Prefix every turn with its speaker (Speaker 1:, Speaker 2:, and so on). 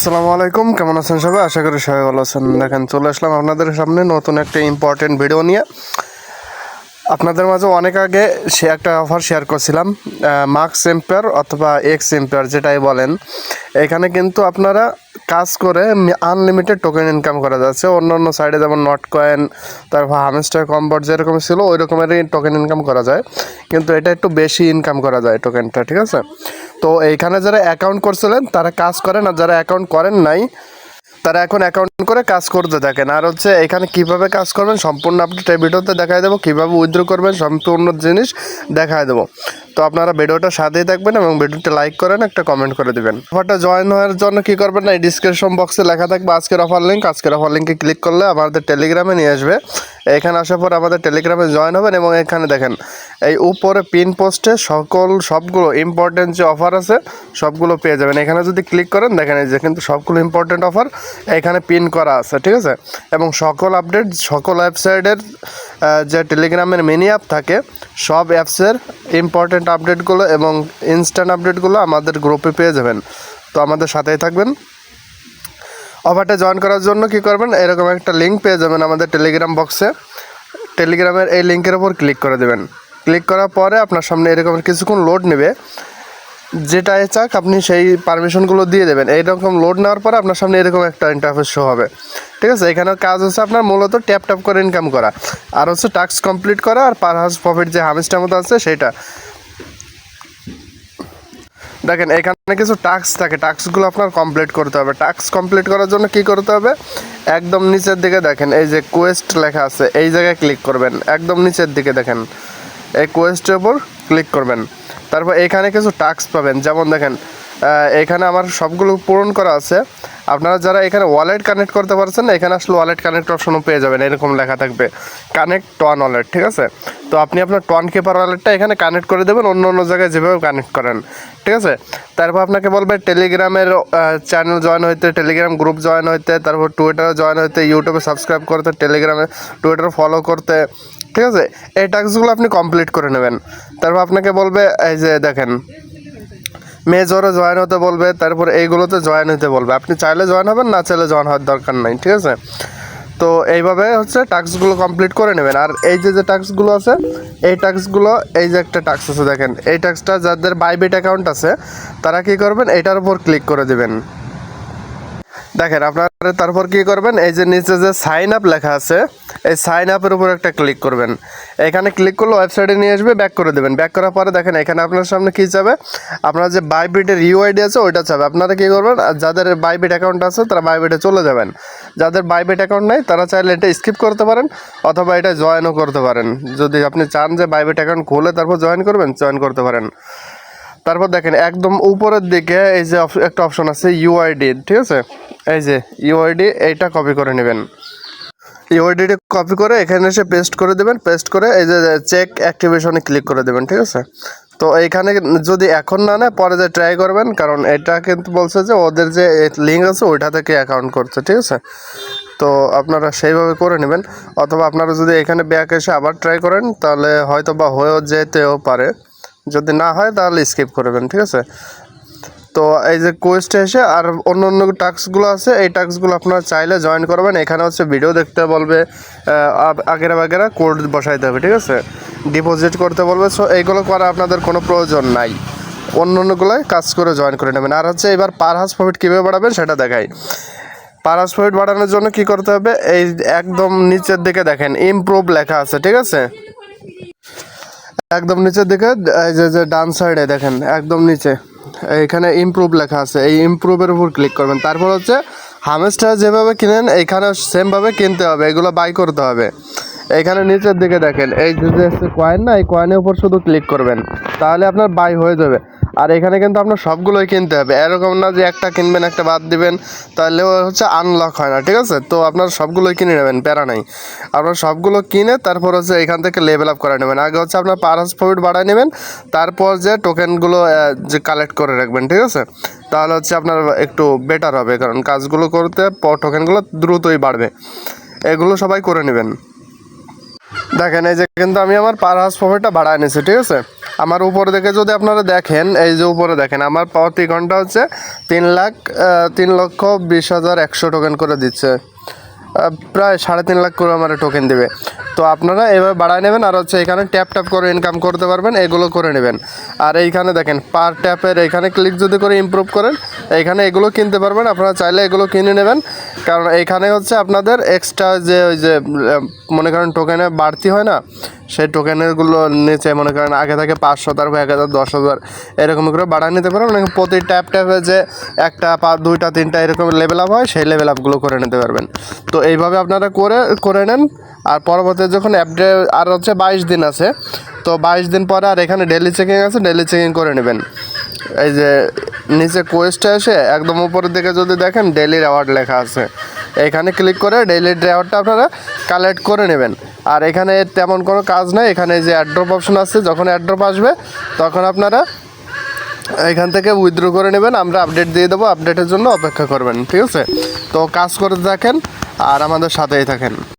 Speaker 1: আসসালামু আলাইকুম, কেমন আছেন সবাই? আশা করি সবাই ভালো আছেন। দেখেন, চলে আসলাম আপনাদের সামনে নতুন একটা ইম্পর্টেন্ট ভিডিও নিয়ে। আপনাদের মাঝে অনেক আগে সে একটা অফার শেয়ার করছিলাম মার্কস এম্পায়ার অথবা এক্স এম্পায়ার যেটাই বলেন। এখানে কিন্তু আপনারা কাজ করে আনলিমিটেড টোকেন ইনকাম করা যাচ্ছে। অন্য অন্য সাইডে যেমন নট কয়েন তারপর হামেস্টার কম্বট যেরকম ছিল, ওই রকমেরই টোকেন ইনকাম করা যায়। কিন্তু এটা একটু বেশি ইনকাম করা যায় টোকেনটা ঠিক আছে? তো এইখানে যারা অ্যাকাউন্ট করছিলেন, তারা কাজ করেন আর যারা অ্যাকাউন্ট করেন নাই, তারা এখন অ্যাকাউন্ট করে কাজ করতে থাকেন। আর হচ্ছে এখানে কীভাবে কাজ করবেন সম্পূর্ণ আপডেট এই ভিডিওতে দেখাই দেবো। কীভাবে উইথড্র করবেন সম্পূর্ণ জিনিস দেখাই দেবো। তো আপনারা ভিডিওটা সাথেই থাকবেন এবং ভিডিওটা লাইক করেন, একটা কমেন্ট করে দেবেন। অফারটা জয়েন হওয়ার জন্য কি করবেন না, এই ডিসক্রিপশন বক্সে লেখা থাকবে আজকের অফার লিঙ্ক আজকের অফার লিঙ্কে ক্লিক করলে আমাদের টেলিগ্রামে নিয়ে আসবে। এখানে আসার পর আমাদের টেলিগ্রামে জয়েন হবেন এবং এখানে দেখেন, এই উপরে পিন পোস্টে সকল, সবগুলো ইম্পর্টেন্ট যে অফার আছে, সবগুলো পেয়ে যাবেন। এখানে যদি ক্লিক করেন, দেখেন এই যে কিন্তু সবগুলো ইম্পর্টেন্ট অফার এখানে পিন করা আছে, ঠিক আছে? এবং সকল আপডেট সকল ওয়েবসাইটের যে টেলিগ্রামের মিনি অ্যাপ থাকে, সব অ্যাপসের ইম্পর্টেন্ট আপডেটগুলো এবং ইনস্ট্যান্ট আপডেটগুলো আমাদের গ্রুপে পেয়ে যাবেন। তো আমাদের সাথেই থাকবেন। অফারটা জয়েন করার জন্য কি করবেন? এরকম একটা লিঙ্ক পেয়ে যাবেন আমাদের টেলিগ্রাম বক্সে টেলিগ্রামের এই লিঙ্কের ওপর ক্লিক করে দেবেন। ক্লিক করার পরে আপনার সামনে এরকম কিছুক্ষণ লোড নেবে। যেটাই চাক আপনি সেই পারমিশনগুলো দিয়ে দেবেন। এইরকম লোড নেওয়ার পরে আপনার সামনে এরকম একটা ইন্টারফেস শো হবে। ঠিক আছে? এখানে কাজ হচ্ছে আপনার মূলত ট্যাপ ট্যাপ করে ইনকাম করা। আর হচ্ছে টাস্ক কমপ্লিট করা আর পার হাউস প্রফিট যে হামিজটার মতো আছে, সেটা। দেখেন, এখানে কিছু টাস্ক থাকে। টাস্কগুলো আপনার কমপ্লিট করতে হবে। টাস্ক কমপ্লিট করার জন্য কি করতে হবে? একদম নিচের দিকে দেখেন, এই যে কোয়েস্ট লেখা আছে, এই জায়গায় ক্লিক করবেন। একদম নিচের দিকে দেখেন, এই কোয়েস্টের উপর ক্লিক করবেন। তারপর এখানে কিছু টাস্ক পাবেন। যেমন দেখেন এখানে আমার সবগুলো পূরণ করা আছে। আপনারা যারা এখানে ওয়ালেট কানেক্ট করতে পারছেন না, এখানে আসলে ওয়ালেট কানেক্ট অপশনও পেয়ে যাবেন, এরকম লেখা থাকবে কানেক্ট টন ওয়ালেট ঠিক আছে? তো আপনি আপনার টন কিপার ওয়ালেটটা এখানে কানেক্ট করে দেবেন, অন্য অন্য জায়গায় যেভাবে কানেক্ট করেন, ঠিক আছে? তারপর আপনাকে বলবে টেলিগ্রামের চ্যানেল জয়েন হইতে টেলিগ্রাম গ্রুপ জয়েন হইতে, তারপর টুইটারে জয়েন হইতে ইউটিউবে সাবস্ক্রাইব করতে টেলিগ্রামে টুইটারে ফলো করতে, ঠিক আছে? এই টাস্কগুলো আপনি কমপ্লিট করে নেবেন। তারপর আপনাকে বলবে, এই যে দেখেন মেজরে জয়েন হতে বলবে, তারপর এইগুলোতে জয়েন হতে বলবে। আপনি চাইলে জয়েন হবেন, না চাইলে জয়েন হওয়ার দরকার নাই, ঠিক আছে? তো এইভাবে হচ্ছে টাস্কগুলো কমপ্লিট করে নেবেন। আর এই যে যে টাস্কগুলো আছে, এই টাস্কগুলো, এই যে একটা টাস্ক আছে, দেখেন, এই টাস্কটা যাদের বাইবেট অ্যাকাউন্ট আছে, তারা কি করবেন? এটার উপর ক্লিক করে দিবেন। দেখেন, আপনারা তারপর কি করবেন? এই যে নিচে যে সাইন আপ লেখা আছে, এই সাইন আপের উপর একটা ক্লিক করবেন। এখানে ক্লিক করলে ওয়েবসাইটে নিয়ে আসবে ব্যাক করে দেবেন। ব্যাক করার পরে দেখেন, এখানে আপনার সামনে কি যাবে? আপনার যে বাইবিটের ইউআইডি আছে, ওইটা চাবে আপনারা কি করবেন? যাদের বাইবিট অ্যাকাউন্ট আছে, তারা বাইবিটে চলে যাবেন। যাদের বাইবিট অ্যাকাউন্ট নেই, তারা চাইলে এটা স্কিপ করতে পারেন, অথবা এটা জয়েনও করতে পারেন। যদি আপনি চান যে বাইবিট অ্যাকাউন্ট খুলে তারপর জয়েন করবেন জয়েন করতে পারেন। তারপর দেখেন, একদম উপরের দিকে এই যে একটা অপশন আছে ইউআইডি ঠিক আছে? এই যে ইউআইডি এইটা কপি করে নেবেন। ইউআইডিটি কপি করে এখানে এসে পেস্ট করে দেবেন। পেস্ট করে এই যে চেক অ্যাক্টিভেশনে ক্লিক করে দেবেন, ঠিক আছে? তো এইখানে যদি এখন না নেয়, পরে যে ট্রাই করবেন, কারণ এটা কিন্তু বলছে যে ওদের যে লিঙ্ক আছে, ওইটা থেকে অ্যাকাউন্ট করছে, ঠিক আছে? তো আপনারা সেইভাবে করে নেবেন। অথবা আপনারা যদি এখানে ব্যাক এসে আবার ট্রাই করেন, তাহলে হয়তো বা হয়েও যেতেও পারে। যদি না হয়, তাহলে স্কিপ করবেন ঠিক আছে? তো এই যে কোয়েস্টে এসে আর অন্য অন্য টাস্কগুলো আছে, এই টাস্কগুলো আপনারা চাইলে জয়েন করবেন। এখানে হচ্ছে ভিডিও দেখতে বলবে আগেরা বাগেরা কোড বসাইতে হবে, ঠিক আছে? ডিপোজিট করতে বলবে সো এইগুলো করা আপনাদের কোনো প্রয়োজন নাই। অন্য অন্যগুলোয় কাজ করে জয়েন করে নেবেন। আর হচ্ছে এবার পার হাউস প্রফিট কীভাবে বাড়াবেন সেটা দেখাই। পার হাউস প্রফিট বাড়ানোর জন্য কি করতে হবে? এই একদম নিচের দিকে দেখেন ইমপ্রুভ লেখা আছে, ঠিক আছে? একদম নিচের দিকে, এই যে ডান সাইডে দেখেন, একদম নিচে। এইখানে ইমপ্রুভ লেখা আছে। এই ইমপ্রুভের উপর ক্লিক করবেন। তারপর হচ্ছে হামেস্টার যেভাবে কিনেন এখানে সেমভাবে কিনতে হবে। এগুলো বাই করতে হবে। এখানে নিচের দিকে দেখেন, এই যে কয়েন না, এই কয়েনের উপর শুধু ক্লিক করবেন। তাহলে আপনার বাই হয়ে যাবে। আর এখানে কিন্তু আপনার সবগুলোই কিনতে হবে। এরকম না যে একটা কিনবেন, একটা বাদ দিবেন তাহলে হচ্ছে আনলক হয় না, ঠিক আছে? তো আপনার সবগুলোই কিনে নেবেন, প্যারা নাই। আপনার সবগুলো কিনে তারপর হচ্ছে এখান থেকে লেভেল আপ করে নেবেন। আগে হচ্ছে আপনার পার হাউস প্রফিট বাড়ায় নেবেন, তারপর যে টোকেনগুলো যে কালেক্ট করে রাখবেন, ঠিক আছে? তাহলে হচ্ছে আপনার একটু বেটার হবে, কারণ কাজগুলো করতে টোকেনগুলো দ্রুতই বাড়বে। এগুলো সবাই করে নেবেন। দেখেন, এই যে কিন্তু আমি আমার পার হাউস প্রফিটটা বাড়ায় নিয়েছি, ঠিক আছে? আমার উপরে দেখে যদি আপনারা দেখেন, এই যে উপরে দেখেন, আমার প্রতি ঘণ্টা হচ্ছে তিন লাখ তিন লক্ষ বিশ হাজার একশো টোকেন করে দিচ্ছে। প্রায় সাড়ে তিন লাখ করে আমার টোকেন দেবে। তো আপনারা এবার বাড়ায় নেবেন আর হচ্ছে এখানে ট্যাপ ট্যাপ করে ইনকাম করতে পারবেন, এগুলো করে নেবেন। আর এইখানে দেখেন পার ট্যাপের এইখানে ক্লিক যদি করে ইমপ্রুভ করেন, এইখানে এগুলো কিনতে পারবেন। আপনারা চাইলে এগুলো কিনে নেবেন। কারণ এইখানে হচ্ছে আপনাদের এক্সট্রা যে ওই যে মনে করেন টোকেনে বাড়তি হয় না সেই টোকেনেরগুলো নিচে মনে করেন আগে থেকে পাঁচশো, তারপর এক হাজার, দশ হাজার, এরকম করে বাড়ায় নিতে পারবেন মানে প্রতি ট্যাপ ট্যাপে যে একটা পাঁচ দুইটা, তিনটা এরকম লেভেল আপ হয়, সেই লেভেল আপগুলো করে নিতে পারবেন। তো এইভাবে আপনারা করে করে নেন। আর পরবর্তী যখন আপডেট আর হচ্ছে বাইশ দিন আছে, তো বাইশ দিন পরে আর এখানে ডেলি চেকিং আছে ডেলি চেকিং করে নেবেন। এই যে নিচে কোয়েস্টে এসে একদম উপরের দিকে যদি দেখেন ডেলি রেওয়ার্ড লেখা আছে। এখানে ক্লিক করে ডেইলি রেওয়ার্ডটা আপনারা কালেক্ট করে নেবেন। আর এখানে তেমন কোনো কাজ নাই, এখানে যে অ্যাড্রপ অপশন আছে, যখন অ্যাড্রপ আসবে, তখন আপনারা এখান থেকে উইথড্র করে নেবেন, আমরা আপডেট দিয়ে দেবো আপডেটের জন্য অপেক্ষা করবেন, ঠিক আছে? তো কাজ করতে থাকেন, আর আমাদের সাথেই থাকেন।